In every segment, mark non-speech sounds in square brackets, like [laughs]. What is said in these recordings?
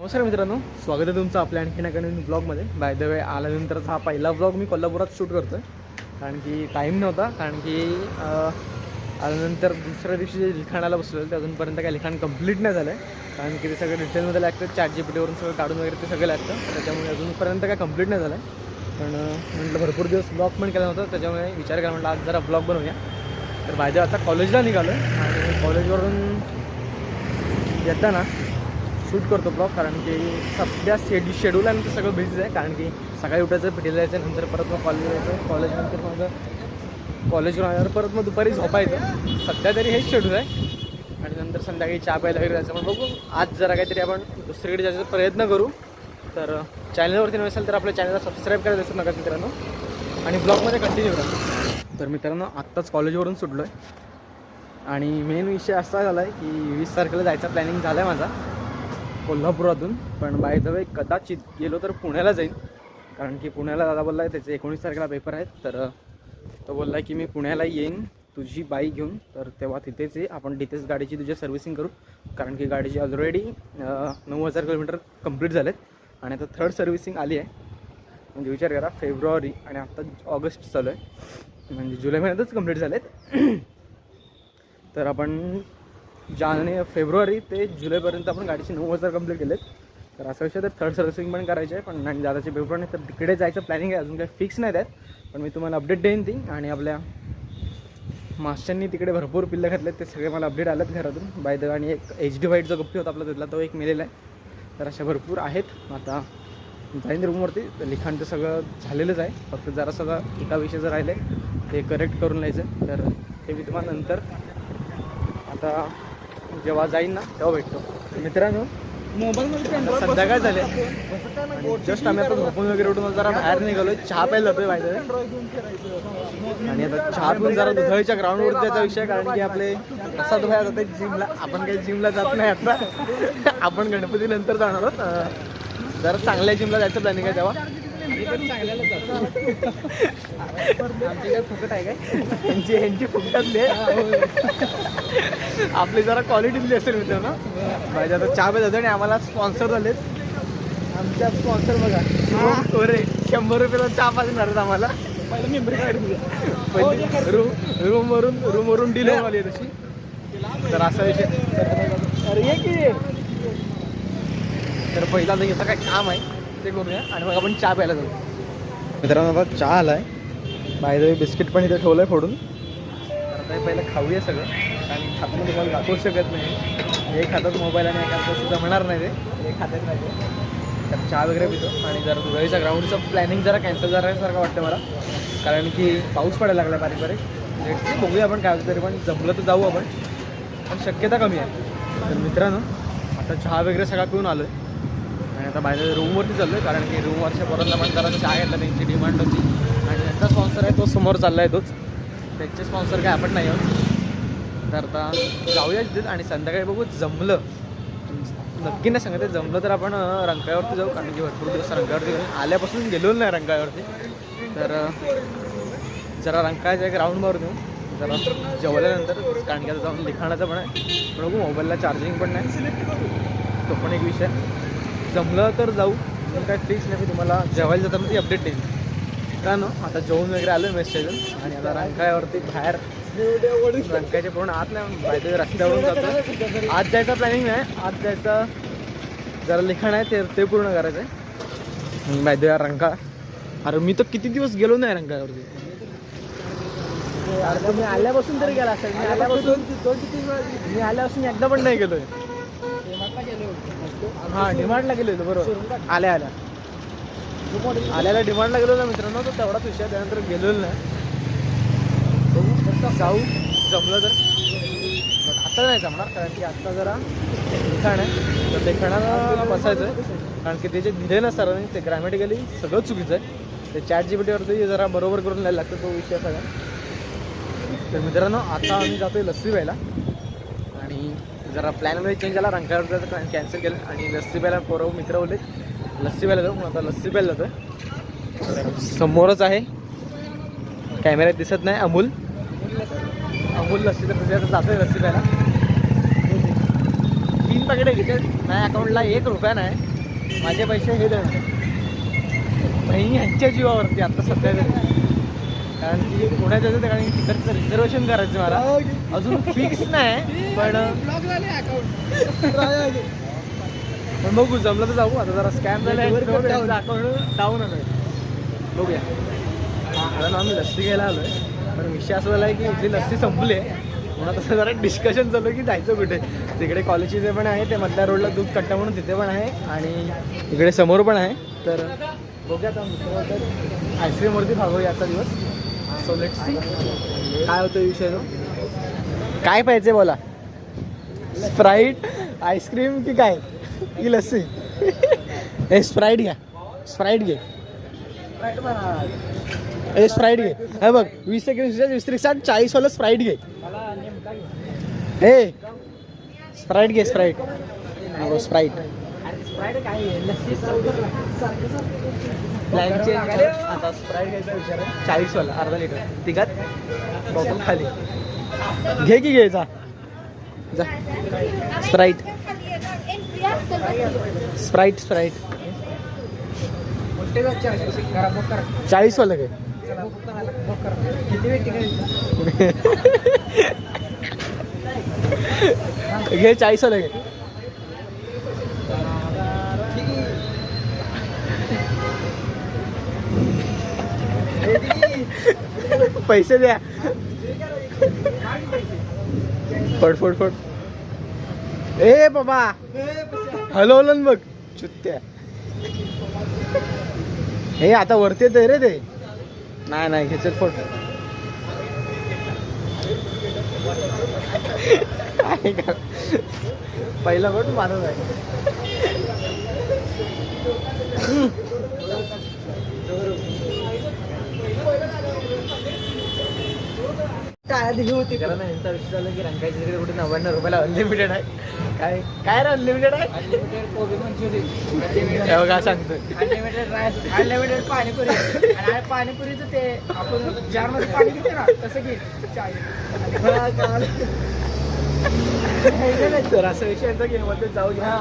नमस्कार मित्रांनो स्वागत आहे तुमचं आपल्या आणखी एका नवीन ब्लॉगमध्ये बाय द वे आल्यानंतरचा हा पहिला ब्लॉग मी कोल्हापुरात शूट करतो आहे कारण की टाईम नव्हता कारण की आल्यानंतर दुसऱ्या दिवशी जे लिखाणाला बसलेलं ते अजूनपर्यंत काही लिखाण कंप्लीट नाही झालं आहे कारण की ते सगळं डिटेलमध्ये लागतं चॅट जी पीटीवरून सगळं काढून वगैरे ते सगळं लागतं. त्याच्यामुळे अजूनपर्यंत काय कंप्लीट नाही झालं आहे पण म्हटलं भरपूर दिवस ब्लॉग पण केला नव्हता त्याच्यामुळे विचार केला म्हटलं आज जरा ब्लॉग बनवूया. तर बाय द आता कॉलेजला निघालो आहे आणि कॉलेजवरून येताना शूट करतो ब्लॉग कारण की सध्या शेड्यू शेड्यूल आहे ना ते सगळं बिझी आहे कारण की सकाळी उठायचं फिटीला जायचं नंतर परत मग कॉलेज जायचं. कॉलेजनंतर मग कॉलेजवर आल्यावर परत मग दुपारी झोपायचं. सध्या तरी हेच शेड्यूल आहे. आणि नंतर संध्याकाळी चहा प्यायला वगैरे जायचं. मग बघू आज जरा काहीतरी आपण दुसरीकडे जायचा प्रयत्न करू. तर चॅनलवरती नसेल तर आपल्या चॅनलला सबस्क्राईब करायला विसरू नका मित्रांनो. आणि ब्लॉगमध्ये कंटिन्यू करा. तर मित्रांनो आत्ताच कॉलेजवरून सुटलो आहे आणि मेन विषय असा झाला आहे की वीस तारखेला जायचा प्लॅनिंग झाला आहे माझा. कोल्हापुरातून. पण बाय द वे कदाचित गेलो तर पुण्याला जाईन. कारण की पुण्याला दादा बोलला आहे त्याचे एकोणीस तारखेला पेपर आहेत. तर तो बोलला आहे की मी पुण्याला येईन तुझी बाईक घेऊन. तर तेव्हा तिथेच ये. आपण तिथेच गाडीची तुझी सर्व्हिसिंग करू. कारण की गाडीची ऑलरेडी नऊ हजार किलोमीटर कंप्लीट झालेत. आणि आता थर्ड सर्व्हिसिंग आली आहे. म्हणजे विचार करा फेब्रुवारी आणि आत्ता ऑगस्ट चालू आहे. म्हणजे जुलै महिन्यातच कंप्लीट झालेत. तर आपण जाने फेब्रुवारी ते जुलैपर्यंत आपण गाडीचे नऊ हजार कंप्लीट केलेत. तर असं विषय तर थर्ड सर्व्हिसिंग पण करायची आहे पण आणि दादाचे पेपर नाही. तर तिकडे जायचं प्लॅनिंग आहे अजून काही फिक्स नाही त्यात. पण मी तुम्हाला अपडेट देईन ती आणि आपल्या मास्टरनी तिकडे भरपूर पिल्लं घातलेत ते सगळे मला अपडेट आलेत घरातून. बाय द आणि एक एच डी व्हाईटचा गप्पी होता आपला तिथला तो एक मिळेला आहे. तर अशा भरपूर आहेत. आता जाईन रूमवरती. लिखाण तर सगळं झालेलंच आहे. फक्त जरा सगळं एका विषय जर राहिले ते करेक्ट करून लिहायचं. तर ते मी तुम्हाला नंतर आता जेव्हा जाईन ना तेव्हा भेटतो. मित्रांनो सध्या संध्याकाळ झाले जस्ट आम्ही आता झोपून वगैरे उठून जरा बाहेर निघालोय. चहा प्यायला जातोय माहिती आणि आता चहा पिऊन जरा दुधळीच्या ग्राउंडवर त्याचा विषय कारण की आपले प्रसाद भाई जाते जिमला. आपण काही जिमला जात नाही आता. आपण गणपती नंतर जाणार आहोत. जरा चांगल्या जिमला जायचं प्लॅनिंग आहे तेव्हा. काय फुकट आहे काय? यांची यांची फुकटातले आहे. आपली जरा क्वालिटीतली असेल मित्रांनो. पाहिजे आता चहा जातो आणि आम्हाला स्पॉन्सर झालेत. आमच्या स्पॉन्सर बघा. कोरे शंभर रुपयाला चहा पाजणार आहेत आम्हाला. पहिलं मेंबरी पहिली रूम रूमवरून रूमवरून डील आली आहे तशी. तर असा विषय. अरे ये की. तर पहिला तर याचं काय काम आहे ते करूया आणि मग आपण चहा प्यायला जाऊ. मित्रांनो बघ चहा आलाय. बाय बिस्किट पण इथे ठेवलंय फोडून. तर आता हे पहिलं खाऊया सगळं. कारण खातून तुम्हाला दाखवू शकत नाही. हे खातात मोबाईल आणि एखादं सुद्धा म्हणणार नाही ते. हे खातात नाही तर चहा वगैरे पितो. आणि जरा धुळ्याच्या ग्राउंडचं प्लॅनिंग जरा कॅन्सल झाल्यासारखं वाटतं मला. कारण की पाऊस पडायला लागला बारीक बारीक Let's बघूया आपण काय तरी. पण जमलं तर जाऊ आपण. पण शक्यता कमी आहे. तर मित्रांनो आता चहा वगैरे सगळा पिऊन आलो आहे आणि आता माझ्या रूमवरती चाललो आहे कारण की रूमवरच्या पोरांना पण जरा चहा घेतला. त्यांची डिमांड होती. आणि त्यांचा स्पॉन्सर आहे तो समोर चालला आहे तोच. त्यांचे स्पॉन्सर काय आपण नाही आहोत. तर आता जाऊया तिथेच आणि संध्याकाळी बघू जमलं. नक्की नाही सांगते जमलं तर आपण रंकाळ्यावरती जाऊ कारण की भरपूर दिवस रंकाळ्यावरती आल्यापासून गेलो नाही रंकाळ्यावरती. तर जरा रंकाळ्याच्या ग्राउंड मारून देऊ. जरा जेवल्यानंतर कारण की आता जाऊन लिखाणाचं पण आहे. पण बघू मोबाईलला चार्जिंग पण नाही. तो पण एक विषय. जमलं तर जाऊ. पण काय फिक्स नाही मी तुम्हाला जेवायला जाताना ती अपडेट देईन. का ना? आता जेवण वगैरे आलं मेस आणि आता रंकाळ्यावरती बाहेर रंकाळ्याच्या पूर्ण आत नाही रस्त्यावरून जातो. आज जायचा प्लॅनिंग नाही आज जायचं जरा लिखाण आहे ते ते पूर्ण करायचं आहे बाय रंका. अरे मी तर किती दिवस गेलो नाही रंकाळ्यावरती अरे तुम्ही आल्यापासून तरी गेला असेल मी आल्यापासून मी आल्यापासून एकदा पण नाही गेलोय. हा डिमांडला गेलो होतो बरोबर. आल्या आल्या. आल्याला डिमांडला गेलो ना मित्रांनो तर तेवढाच विषय. त्यानंतर गेलेलो नाही. जाऊ. जमलं तर. पण आता नाही जमणार कारण की आत्ता जरा लिखाण आहे. तर लिखाणाला बसायचं आहे. कारण की ते जे दिले ना सरांनी ते ग्रॅमॅटिकली सगळं चुकीचं आहे. ते चॅट जी पीटीवरती जरा बरोबर करून लिहायला लागतं तो विषय सगळा. तर मित्रांनो आता आम्ही जातोय लस्सी प्यायला आणि जरा प्लॅनमध्ये चेंज झाला रंकाळ्यावर प्लॅन कॅन्सल केलं. आणि लस्सी प्यायला पोरव मित्र बोलले लस्सी प्यायला जाऊ. मग आता लस्सी प्यायला जातोय. समोरच आहे. कॅमेऱ्यात दिसत नाही अमूल. अमूल लस्सी तर तुझ्या जातोय लस्सी प्यायला. तीन पाकिटे घेते माझ्या अकाउंटला एक रुपया नाही. माझे पैसे हे देणार. बहिणी ह्यांच्या जीवावरती आता सध्या तरी. कारण की पुण्यात जायचं कारण की तिकडचं रिझर्वेशन करायचं मला. अजून फिक्स नाही पण पण बघू जमलं तर जाऊ. आता जरा स्कॅम झालं अकाउंट डाऊन आलोय. बघूया. आम्ही लस्सी घ्यायला आलोय. पण विषय असा झाला आहे की इथली लस्सी संपली आहे. म्हणून तसं जरा डिस्कशन चालू आहे की जायचं कुठे. तिकडे कॉलेजची जे पण आहे ते मधल्या रोडला दूध कट्टा म्हणून तिथे पण आहे आणि इकडे समोर पण आहे. तर बघूयात आईस्क्रीमवरती भागवू याचा दिवस. सो लेट सी काय होतं विषय तो. काय पाहिजे बोला? स्प्राईट आईस्क्रीम की काय? की लस्सी? [laughs] ए स्प्राईट घ्या. स्प्राईट घे. ए स्प्राईट घे. हे बघ वीस सेकंड वीस त्रिक साठ चाळीस वाला स्प्राईट घे. ए स्प्राईट घे स्प्राईट नको स्प्राईट आता स्प्राईट घ्यायचा विचार आहे. चाळीस वाला अर्धा लिटर. तिघात बॉटल खाली. घे की घे जा. जा. स्प्राईट स्प्राईट स्प्राईट चाळीस वाला [laughs] घे घे चाळीस वाला घे पैसे द्या. फड फड फड. ए बाबा. हलवलं बघ. चुत्त्या हे आता वरती येते रे ते. नाही नाही घ्यायचं फोटो पहिला फोट मारत आहे. आधी हे होती. कारण यांचा विषय झाला की रंगायची तिकडे कुठे नव्याण्णव रुपयाला अनलिमिटेड आहे. काय काय रे अनलिमिटेड आहे? हे बघा सांगतोय? Unlimited rice unlimited panipuri. आणि पाणीपुरीचं ते आपण जारमध्ये पाणी घेतो ना तसं घे. तर असा विषय आहे की मध्ये जाऊ घ्या.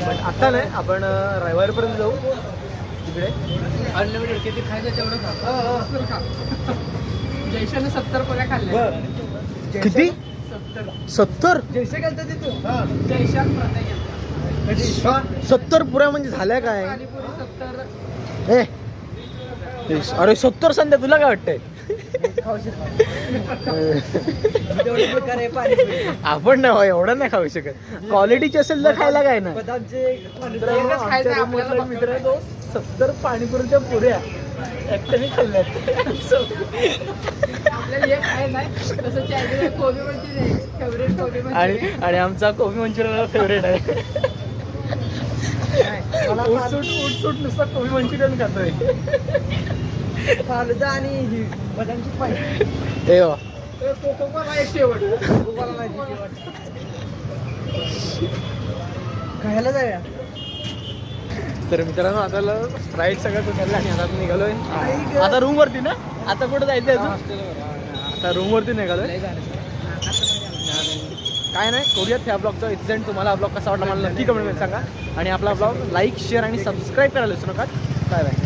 पण आता नाही आपण अं, रविवारपर्यंत जाऊ. तिकडे अनलिमिटेड किती खायचं तेवढं खा. जयशाने सत्तर पगा खाल्ले किती? सत्तर. सत्तर? जयशान प्रत्येक सत्तर पुऱ्या म्हणजे झाल्या काय? पाणीपुरी सत्तर. ए. अरे सत्तर संध्या तुला काय वाटतंय? तेवढं आहे पाणीपुरी. आपण नाही हो, एवढं नाही खाऊ शकत. क्वालिटीची असेल तर खायला काय ना बदामचे सत्तर पाणीपुरीच्या पुऱ्या. एकट्याने खाल्ल्यात. [laughs] फेवरेट कोबी आणि आणि आमचा कोबी मंचुरियन फेवरेट आहे. उठसूट उठसूट नुसता कोबी मंचुरियन खातोय. फालुदा आणि ही बदामची शेवट. कोकोकोला नाही शेवट. खायला जाऊया. तर मित्रांनो आता स्प्राईट सगळं तुम्हाला आणि आता निघालोय. आता रूम वरती ना? आता कुठं जायचं अजून आता रूम वरती निघालोय. काय नाही करूयात ह्या ब्लॉगचा एक्सिडेंट तुम्हाला हा ब्लॉग कसा वाटला मला नक्की कमेंट सांगा. आणि आपला ब्लॉग लाईक शेअर आणि सबस्क्राईब करायला विसरू नका. काय बाय